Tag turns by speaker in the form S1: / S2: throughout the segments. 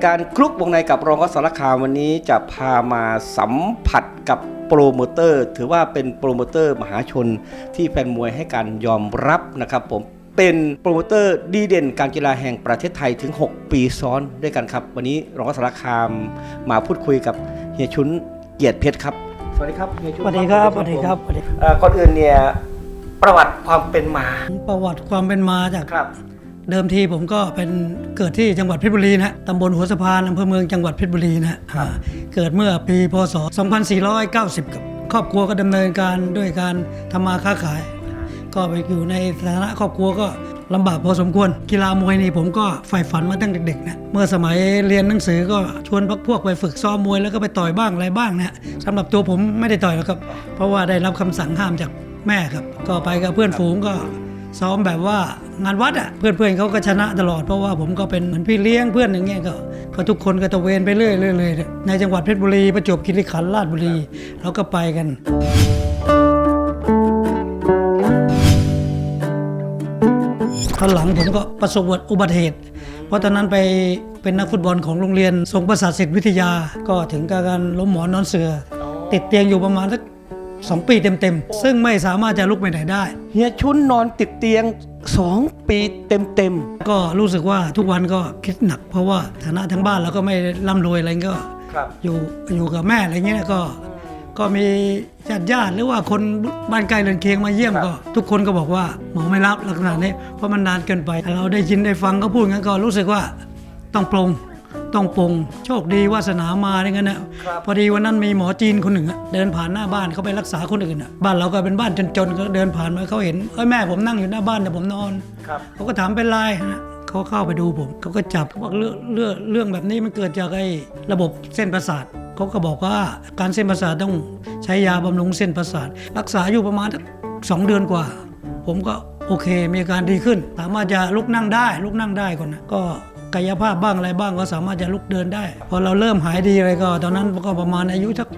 S1: รายการคลุกวงในกับรองอสารคามวันนี้จะพามาสัมผัสกับโปรโมเตอร์ ถือว่าเป็นโปรโมเตอร์มหาชนที่แฟนมวยให้การยอมรับนะครับผมเป็นโปรโมเตอร์ดีเด่นการกีฬาแห่งประเทศไทยถึง 6 ปีซ้อนด้วยกันครับ วันนี้รองอสารคามมาพูดคุยกับเฮียชุนเกียรติเพชรครับสวัสดีครับเฮียชุน
S2: สวัสดีครับสวัสดีครับสวัสดี
S1: เอ่อก่อนอื่นเนี่ยประวัติความเป็นมา
S2: ประวัติความเป็นมาจาก
S1: ครับ
S2: เดิมทีผมก็เป็นเกิดที่จังหวัดเพชรบุรีนะตำบลหัวสะพานอำเภอเมืองจังหวัดเพชรบุรีนะอ่าเกิดเมื่อปีพศ 2490กับครอบครัวก็ดำเนินการด้วยการทำมาค้าขาย ก็ไปอยู่ในฐานะครอบครัวก็ลำบากพอสมควร กีฬามวยนี่ผมก็ใฝ่ฝันมาตั้งแต่เด็กๆนะเมื่อสมัยเรียนหนังสือก็ชวนพักพวกไปฝึกซ้อมมวยแล้วก็ไปต่อยบ้างอะไรบ้างนะสำหรับตัวผมไม่ได้ต่อยหรอกครับ เพราะว่าได้รับคำสั่งห้ามจากแม่ครับ ก็ไปกับเพื่อนฝูงก็ ซ้อมแบบว่างานวัดอะเพื่อนๆเขาก็ชนะตลอดเพราะว่าผมก็เป็นเหมือนพี่เลี้ยงเพื่อนอย่างเงี้ยก็ก็ทุกคนก็ตะเวนไปเรื่อยๆเลยในจังหวัดเพชรบุรีประจวบคีรีขันธ์ราชบุรีเราก็ไปกันตอนหลังผมก็ประสบอุบัติเหตุ เพราะตอนนั้นไปเป็นนักฟุตบอลของโรงเรียนทรงประสาทศิษย์วิทยา ก็ถึงกับการล้มหมอนนอนเสือ ติดเตียงอยู่ประมาณสัก สองปีเต็มๆ ซึ่งไม่สามารถจะลุกไปไหนได้
S1: เฮียชุนนอนติดเตียง 2 ปีเต็ม
S2: ก็รู้สึกว่าทุกวันก็คิดหนัก เพราะว่าฐานะทั้งบ้านเราก็ไม่ร่ำรวยอะไรก็
S1: ๆ ครับ
S2: อยู่อยู่กับแม่อะไรเงี้ยก็ ก็มีญาติญาติๆหรือว่าคนบ้านใกล้เรือนเคียงมาเยี่ยม
S1: ครับ
S2: ก็ ทุกคนก็บอกว่าหมอไม่รับลักษณะนี้เพราะมันนานเกินไปเราได้ยินได้ฟังก็พูดงั้นก็รู้สึกว่าต้องปรง ต้องปรงโชคดีวาสนามาอย่างนั้นนะพอดีวันนั้นมีหมอจีนคนหนึ่งอะเดินผ่านหน้าบ้านเขาไปรักษาคนอื่นอะบ้านเราก็เป็นบ้านจนๆก็เดินผ่านมาเขาเห็นเอ้ยแม่ผมนั่งอยู่หน้าบ้านแต่ผมนอน
S1: ครับ
S2: เขาก็ถามเป็นไรฮะเขาเข้าไปดูผมเขาก็จับเขาบอกเรื่องเรื่องเรื่องแบบนี้มันเกิดจากไอ้ระบบเส้นประสาทเขาก็บอกว่าการเส้นประสาทต้องใช้ยาบำรุงเส้นประสาท รักษาอยู่ประมาณสักสองเดือนกว่า ผมก็โอเค มีอาการดีขึ้น สามารถจะลุกนั่งได้ลุกนั่งได้ก่อนนะก็ กายภาพบ้างอะไรบ้างก็สามารถจะลุกเดินได้ พอเราเริ่มหายดีอะไรก็ ตอนนั้นก็ประมาณอายุสัก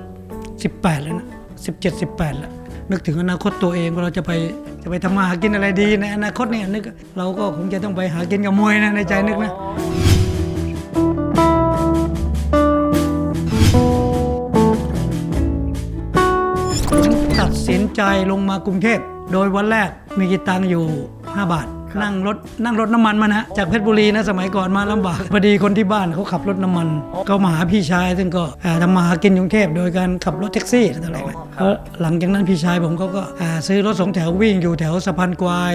S2: 18 แล้วนะ 17 18 แล้ว นึกถึงอนาคตตัวเองว่าเราจะไปจะไปทำมาหากินอะไรดีในอนาคตเนี่ยนึกเราก็คงจะต้องไปหากินกับมวยนะในใจนึกนะตัดสินใจลงมากรุงเทพโดยวันแรกมีกิตังค์อยู่ 5 บาท นั่งรถนั่งรถน้ำมันมานะจากเพชรบุรีนะสมัยก่อนมาลำบากพอดีคนที่บ้านเขาขับรถน้ำมันเขามาหาพี่ชาย ซึ่งก็อ่าทำมาหากินกรุงเทพโดยการขับรถแท็กซี่อะไรนะแล้วหลังจากนั้นพี่ชายผมเขาก็อ่าซื้อรถสองแถววิ่งอยู่แถวสะพานควาย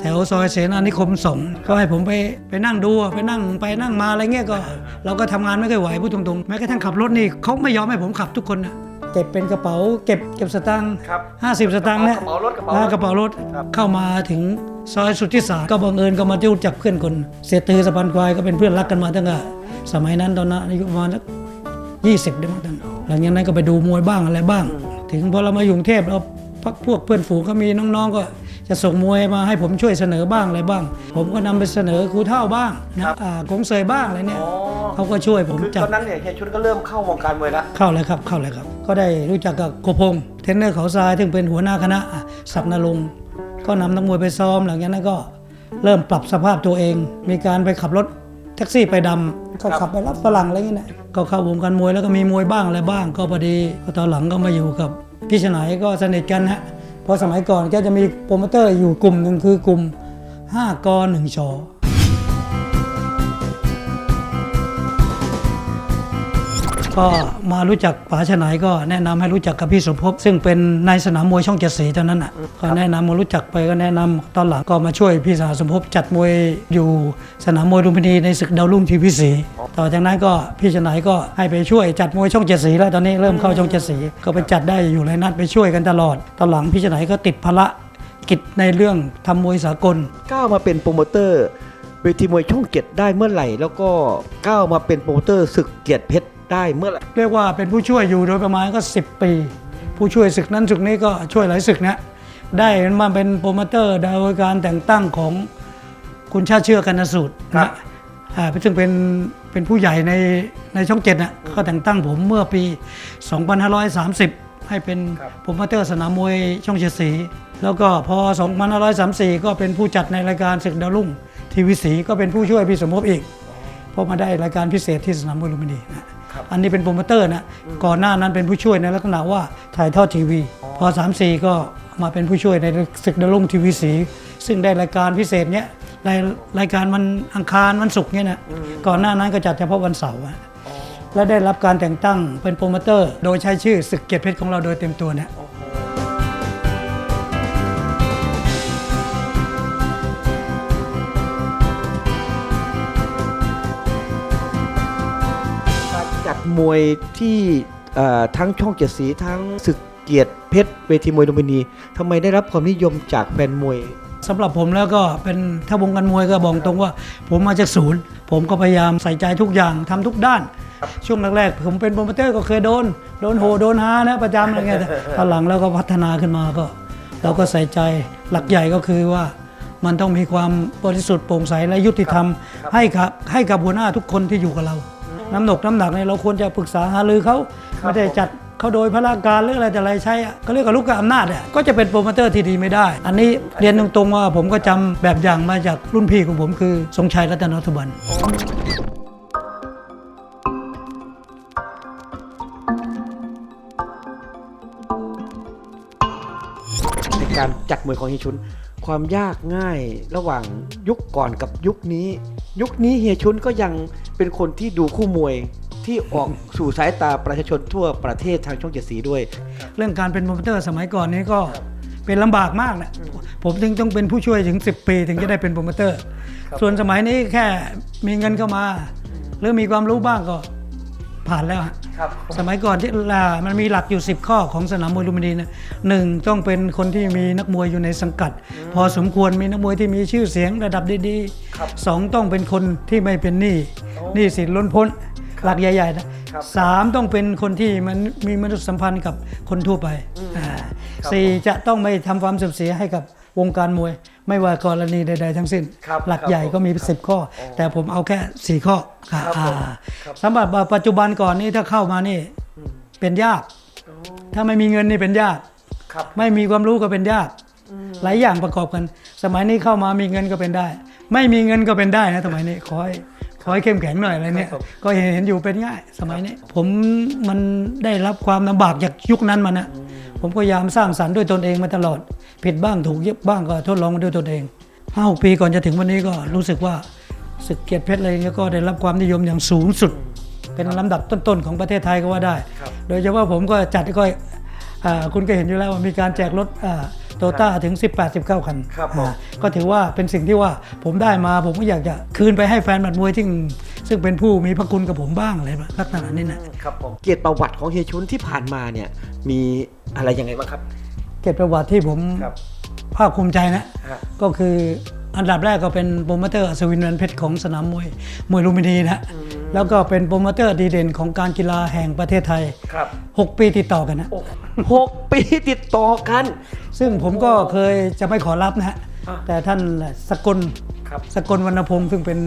S2: แถวซอยเสนานิคมสองก็ให้ผมไปไปนั่งดูไปนั่งไปนั่งมาอะไรเงี้ยก็ เราก็ทำงานไม่ค่อยไหวพูดตรงๆแม้กระทั่งขับรถนี่เขาไม่ยอมให้ผมขับทุกคนนะ เก็บเป็นกระเป๋า เก็บเก็บสตางค์
S1: ครับ
S2: ห้าสิบสตางค์เนี่ย
S1: กระเป๋ารถกระเป๋ารถ
S2: อ่กระเป๋ารถ
S1: ครับ
S2: เข้ามาถึงซอยสุทธิสารก็บังเอิญก็มารู้จักเพื่อนคน เสียตือสะพานควายก็เป็นเพื่อนรักกันมาตั้งแต่สมัยนั้นตอนนั้นอายุประมาณสักยี่สิบได้มั้งตอนนั้นหลังจากนั้นก็ไปดูมวยบ้างอะไรบ้าง ถึงพอเรามาอยู่กรุงเทพเราพักพวกเพื่อนฝูงก็มีน้องๆก็ จะส่งมวยมาให้ผมช่วยเสนอบ้างอะไรบ้าง ผมก็นำไปเสนอครูเท่าบ้างนะอ่ากงเซยบ้างอะไรเนี่ย
S1: อ๋อ
S2: เขาก็ช่วยผม
S1: คือ
S2: จั
S1: ต
S2: บ
S1: อนนั้นเนี่ยเฮียชุนก็เริ่มเข้าวงการมวยแล้ว
S2: เข้าเลยครับเข้าเลยครับ ก็ได้รู้จักกับโกพงษ์เทรนเนอร์เขาทรายซึ่งเป็นหัวหน้าคณะอะศักดิ์นรงค์ก็นำนักมวยไปซ้อมหลังจากนั้นก็เริ่มปรับสภาพตัวเอง มีการไปขับรถแท็กซี่ไปดำก็ขับไปรับฝรั่งอะไรอย่างเงี้ยนะก็เข้าวงการมวยแล้วก็มีมวยบ้างอะไรบ้าง ก็พอดีก็ตอนหลังก็มาอยู่กับพี่ชนายก็สนิทกันฮะ เพราะสมัยก่อนก็จะมีโปรโมเตอร์อยู่กลุ่มหนึ่งคือกลุ่ม 5ก1ช ก็มารู้จักป๋าชนายก็แนะนำให้รู้จักกับพี่สมภพซึ่งเป็นนายสนามมวยช่องเจ็ดสีเท่านั้นอะก็แนะนำมารู้จักไปก็แนะนำตอนหลังก็มาช่วยพี่สาวสมภพจัดมวยอยู่สนามมวยลุมพินีในศึกดาวรุ่งทีวีสีต่อจากนั้นก็พี่ชนายก็ให้ไปช่วยจัดมวยช่องเจ็ดสีแล้วตอนนี้เริ่มเข้าช่องเจ็ดสีก็ไปจัดได้อยู่หลายนัดไปช่วยกันตลอดตอนหลังพี่ชนายก็ติดภาระกิจในเรื่องทำมวยสากล
S1: ก้าวมาเป็นโปรโมเตอร์เวทีมวยช่องเกียรติได้เมื่อไหร่ แล้วก็ก้าวมาเป็นโปรโมเตอร์ศึกเกียรติเพชร ได้เมื่อไหร่
S2: เรียกว่าเป็นผู้ช่วยอยู่โดยประมาณก็ 10 ปี ผู้ช่วยศึกนั้นศึกนี้ก็ช่วยหลายศึกนะได้มาเป็นโปรโมเตอร์โดยการแต่งตั้งของคุณชาติเชื่อกันสูตร
S1: ครั
S2: นะ
S1: บ
S2: อ่าซึ่งเป็นเป็นผู้ใหญ่ในในช่องเจ็ดนะก็แต่งตั้งผมเมื่อปี 2530 ให้เป็นโปรโมเตอร์สนามมวยช่องเจ็ดสี แล้วก็พอ 2534 ก็เป็นผู้จัดในรายการศึกดาวรุ่งทีวีสีก็เป็นผู้ช่วยพี่สมภพอีกเพราะมาได้รายการพิเศษที่สนามมวยลุมพินีนะ อันนี้เป็นโปรโมเตอร์นะก่อนหน้านั้นเป็นผู้ช่วยในลักษณะว่าถ่ายทอดทีวี พอ 3 4 ก็มาเป็นผู้ช่วยในศึกดลุ่งทีวีสี ซึ่งได้รายการพิเศษเนี้ยในรายการวันอังคารวันศุกร์เนี่ยนะก่อนหน้านั้นก็จัดเฉพาะวันเสาร์อะและได้รับการแต่งตั้งเป็นโปรโมเตอร์ โดยใช้ชื่อศึกเกียรติเพชรของเราโดยเต็มตัวเนี่ย
S1: มวยที่ทั้งช่องเจ็ดสีทั้งศึกเกียรติเพชรเวทีมวยลุมพินีทำไมได้รับความนิยมจากแฟนมวย
S2: สำหรับผมแล้วก็เป็นถ้าวงการมวยก็บอกตรงว่า ผมมาจากศูนย์ ผมก็พยายามใส่ใจทุกอย่างทำทุกด้าน ช่วงแรกๆผมเป็นโปรโมเตอร์ก็เคยโดน โดนโหโดนฮานะประจำอะไรเงี้ยแต่ตอนหลังเราก็พัฒนาขึ้นมาก็เราก็ใส่ใจหลักใหญ่ก็คือว่ามันต้องมีความบริสุทธิ์โปร่งใสและยุติธรรมให้กับให้กับหัวหน้าทุกคนที่อยู่กับเรา น้ำหนกน้ำหนักเนี่ยเราควรจะปรึกษาหารือเขาไม่ได้จัดเขาโดยพระราชการหรืออะไรแต่อะไรใช้อะก็เรียกกับลูกกับอำนาจอะก็จะเป็นโปรโมเตอร์ที่ดีไม่ได้ อันนี้เรียนตรงๆว่าผมก็จำแบบอย่างมาจากรุ่นพี่ของผมคือทรงชัยรัตนสุบัน
S1: ในการจัดมวยของเฮียชุน ความยากง่ายระหว่างยุคก่อนกับยุคนี้ ยุคนี้เฮียชุนก็ยังเป็นคนที่ดูคู่มวยที่ออกสู่สายตาประชาชนทั่วประเทศทางช่องเจ็ดสีด้วย
S2: เรื่องการเป็นโปรโมเตอร์สมัยก่อนนี้ก็เป็นลำบากมากนะผมถึงต้องเป็นผู้ช่วยถึง 10 ปีถึงจะได้เป็นโปรโมเตอร์ ส่วนสมัยนี้แค่มีเงินเข้ามา หรือมีความรู้บ้างก็ ผ่านแล้วฮะ
S1: ครับ
S2: สมัยก่อนที่ล่ะมันมีหลักอยู่ 10 ข้อของสนามมวยลุมพินีนะหนึ่งต้องเป็นคนที่มีนักมวยอยู่ในสังกัด พอสมควรมีนักมวยที่มีชื่อเสียงระดับดีๆสองต้องเป็นคนที่ไม่เป็นหนี้หนี้สินล้นพ้นหลักใหญ่ๆนะสามต้องเป็นคนที่มันมีมนุษยสัมพันธ์กับคนทั่วไปอ่าสี่จะต้องไม่ทำความเสื่อมเสียให้กับ วงการมวย ไม่ว่ากรณีใด ๆ ทั้งสิ้น
S1: ครับ
S2: หลัก
S1: ครับ
S2: ใหญ่ก็มี 10 ข้อ แต่ผมเอาแค่ 4 ข้อครับ
S1: ครับผม
S2: อ่าสำหรับปัจจุบันก่อนนี้ถ้าเข้ามานี่เป็นยาก ถ้าไม่มีเงินนี่เป็นยาก
S1: ครับ
S2: ไม่มีความรู้ก็เป็นยาก หลายอย่างประกอบกัน สมัยนี้เข้ามามีเงินก็เป็นได้ ไม่มีเงินก็เป็นได้นะสมัยนี้ขอให้ขอให้เข้มแข็งหน่อยอะไรเนี่ย
S1: ครับผม
S2: ก็เห็นเห็นอยู่เป็นง่าย สมัยนี้ ผมมันได้รับความลำบากจากยุคนั้นมานะผมก็พยายามสร้างสรรค์ด้วยตนเองมาตลอด ผิดบ้างถูกเย็บบ้างก็ทดลองมาด้วยตนเองห้าหกปีก่อนจะถึงวันนี้ก็รู้สึกว่าศึกเกียรติเพชรอะไรเงี้ยก็ได้รับความนิยมอย่างสูงสุด เป็นลำดับต้นๆของประเทศไทยก็ว่าได้ โดยเฉพาะผมก็จัดก็อ่าคุณก็เห็นอยู่แล้วว่ามีการแจกรถโตต้าถึง 18-19 คัน
S1: ครับผม
S2: อ่าก็ถือว่าเป็นสิ่งที่ว่าผมได้มาผมก็อยากจะคืนไปให้แฟนบัตรมวยที่ซึ่งเป็นผู้มีพระคุณกับผมบ้างอะไรแบบลักษณะนี้นะครับ
S1: ผมเกียรติประวัติของเฮียชุนที่ผ่านมาเนี่ยมีอะไรยังไงบ้างครับ
S2: เก็บประวัติที่ผม
S1: ครับ
S2: ภาคภูมิใจนะ
S1: ฮะ
S2: ก็คืออันดับแรกก็เป็นโปรโมเตอร์อัศวินแวนเพชรของสนามมวยมวยลุมพินีนะแล้วก็เป็นโปรโมเตอร์ดีเด่นของการกีฬาแห่งประเทศไทย
S1: ครับ
S2: 6 ปีติดต่อกันนะ
S1: หกปีติดต่อกัน
S2: ซึ่งผมก็เคยจะไม่ขอรับนะฮะ
S1: อะ
S2: แต่ท่านสกล
S1: ครับ
S2: สกลวรรณพงศ์ซึ่งเป็น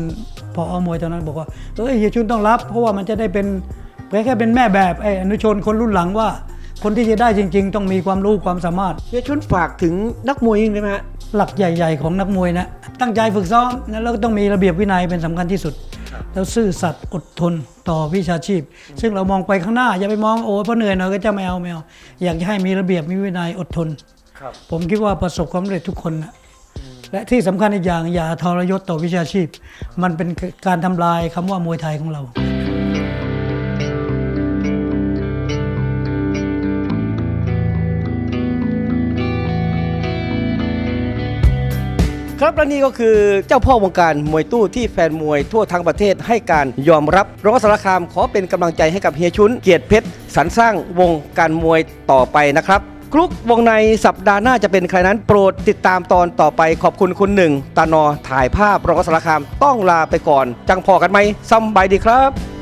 S2: พออมวยตอนนั้นบอกว่าเอ้ยเฮียชุนต้องรับ เพราะว่ามันจะได้เป็นแค่เป็นแม่แบบไอ้อนุชนคนรุ่นหลังว่า คนที่จะได้จริง ๆ ต้องมีความรู้ความสามารถ
S1: เฮียชุนฝากถึงนักมวยได้ไหมฮะ
S2: หลักใหญ่ ๆ ของนักมวยนะตั้งใจฝึกซ้อมนะแล้วก็ต้องมีระเบียบวินัยเป็นสำคัญที่สุด แล้วซื่อสัตย์อดทนต่อวิชาชีพ ซึ่งเรามองไปข้างหน้า อย่าไปมองโอ้ยเพราะเหนื่อยหน่อยก็จะไม่เอาไม่เอาอยากจะให้มีระเบียบมีวินัยอดทน
S1: ครับ
S2: ผมคิดว่าประสบความสำเร็จทุกคนนะและที่สำคัญอีกอย่างอย่าทรยศต่อวิชาชีพ มันเป็นการทำลายคำว่ามวยไทยของเรา
S1: ครับและนี่ก็คือเจ้าพ่อวงการมวยตู้ที่แฟนมวยทั่วทั้งประเทศให้การยอมรับรองสารคามขอเป็นกำลังใจให้กับเฮียชุนเกียรติเพชรสรรสร้างวงการมวยต่อไปนะครับกรุ๊ปวงในสัปดาห์หน้าจะเป็นใครนั้นโปรดติดตามตอนต่อไปขอบคุณคุณหนึ่งตานอถ่ายภาพรองสารคามต้องลาไปก่อน จังพอกันไหมสำบายดีครับ